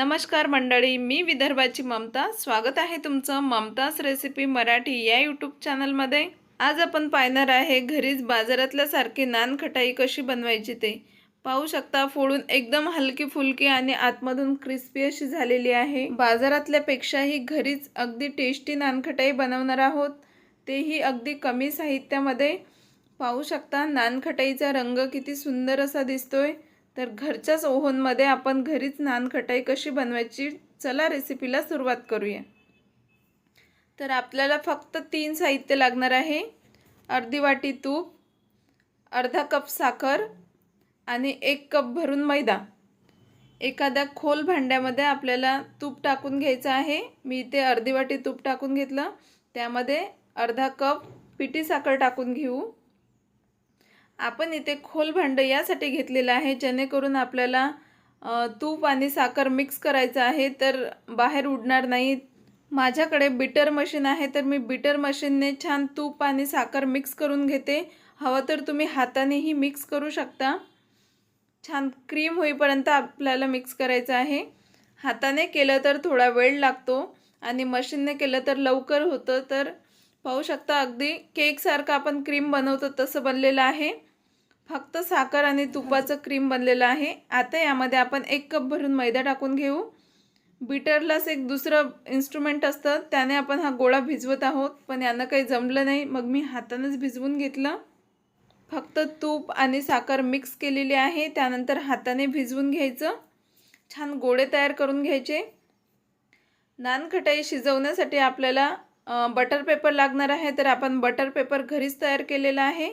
नमस्कार मंडळी मी विदर्भाची ममता. स्वागत आहे तुमचं ममताज रेसिपी मराठी या यूट्यूब चॅनलमध्ये. आज आपण पाहणार आहे घरीच बाजारातल्यासारखी नान खटाई कशी बनवायची ते. पाहू शकता फोडून एकदम हलकी फुलकी आणि आतमधून क्रिस्पी अशी झालेली आहे. बाजारातल्यापेक्षाही घरीच अगदी टेस्टी नानखटाई बनवणार आहोत. तेही अगदी कमी साहित्यामध्ये. पाहू शकता नानखटाईचा रंग किती सुंदर असा दिसतोय. तर घरच्याच ओव्हनमध्ये आपण घरीच नानखटाई कशी बनवायची चला रेसिपीला सुरुवात करूया. तर आपल्याला फक्त तीन साहित्य लागणार आहे. अर्धी वाटी तूप अर्धा कप साखर आणि एक कप भरून मैदा. एखाद्या खोल भांड्यामध्ये आपल्याला तूप टाकून घ्यायचं आहे. मी इथे अर्धी वाटी तूप टाकून घेतलं. त्यामध्ये अर्धा कप पिठी साखर टाकून घेऊ. आपण इथे खोल भांडं यासाठी घेतलेलं आहे जेणेकरून आपल्याला तूप आणि साखर मिक्स करायचं आहे तर बाहेर उडणार नाही. माझ्याकडे बिटर मशीन आहे तर मी बिटर मशीनने छान तूप आणि साखर मिक्स करून घेते. हवं तर तुम्ही हातानेही मिक्स करू शकता. छान क्रीम होईपर्यंत आपल्याला मिक्स करायचं आहे. हाताने केलं तर थोडा वेळ लागतो आणि मशीनने केलं तर लवकर होतं. तर पाहू शकता अगदी केकसारखं आपण क्रीम बनवतो तसं बनलेलं आहे. फक्त साखर आणि तुपाचं क्रीम बनलेलं आहे. आता यामध्ये आपण एक कप भरून मैदा टाकून घेऊ. बीटरलाच एक दुसरं इन्स्ट्रुमेंट असतं. त्याने आपण हा गोळा भिजवत आहोत. पण यानं काही जमलं नाही. मग मी हातानंच भिजवून घेतलं. फक्त तूप आणि साखर मिक्स केलेली आहे. त्यानंतर हाताने भिजवून घ्यायचं. छान गोळे तयार करून घ्यायचे. नानखटाई शिजवण्यासाठी आपल्याला बटर पेपर लागणार आहे. तर आपण बटर पेपर घरीच तयार केलेला आहे.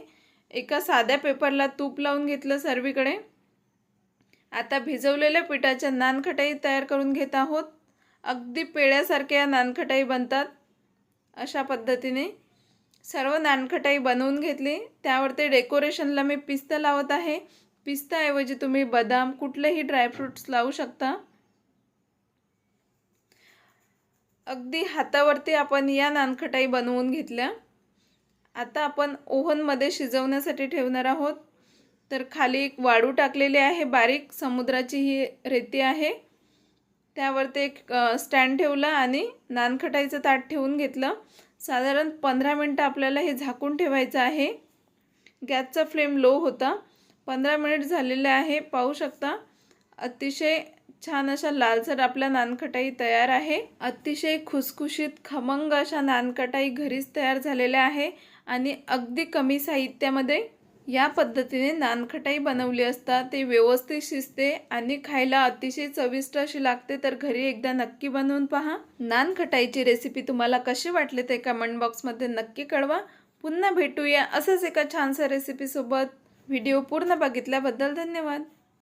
एका साध्या पेपरला तूप लावून घेतलं सर्वीकडे. आता भिजवलेल्या पिठाच्या नानखटाई तयार करून घेत आहोत. अगदी पेळ्यासारख्या नानखटाई बनतात. अशा पद्धतीने सर्व नानखटाई बनवून घेतली. त्यावरती डेकोरेशनला मी पिस्ता लावत आहे. पिस्ताऐवजी तुम्ही बदाम कुठलेही ड्रायफ्रूट्स लावू शकता. अगदी हातावरती आपण या नानखटाई बनवून घेतल्या. आता आपण ओव्हनमध्ये शिजवण्यासाठी ठेवणार आहोत. तर खाली एक वाळू टाकलेली आहे बारीक समुद्राची ही रेती आहे. त्यावरती एक स्टँड ठेवला आणि नानखटाईचं ताट ठेवून घेतलं. साधारण पंधरा मिनटं आपल्याला हे झाकून ठेवायचं आहे. गॅसचा फ्लेम लो होता. पंधरा मिनिट झालेले आहे पाहू शकता. अतिशय छान अशा लालसर आपल्या नानखटाई तयार आहे. अतिशय खुसखुशीत खमंग अशा नानखटाई घरीच तयार झालेल्या आहे. आणि अगदी कमी साहित्यामध्ये या पद्धतीने नानखटाई बनवली असता ते व्यवस्थित शिजते आणि खायला अतिशय चविष्ट अशी लागते. तर घरी एकदा नक्की बनवून पहा. नानखटाईची रेसिपी तुम्हाला कशी वाटली ते कमेंट बॉक्समध्ये नक्की कळवा. पुन्हा भेटूया असंच एका छानसा रेसिपीसोबत व्हिडिओ पूर्ण बघितल्याबद्दल धन्यवाद.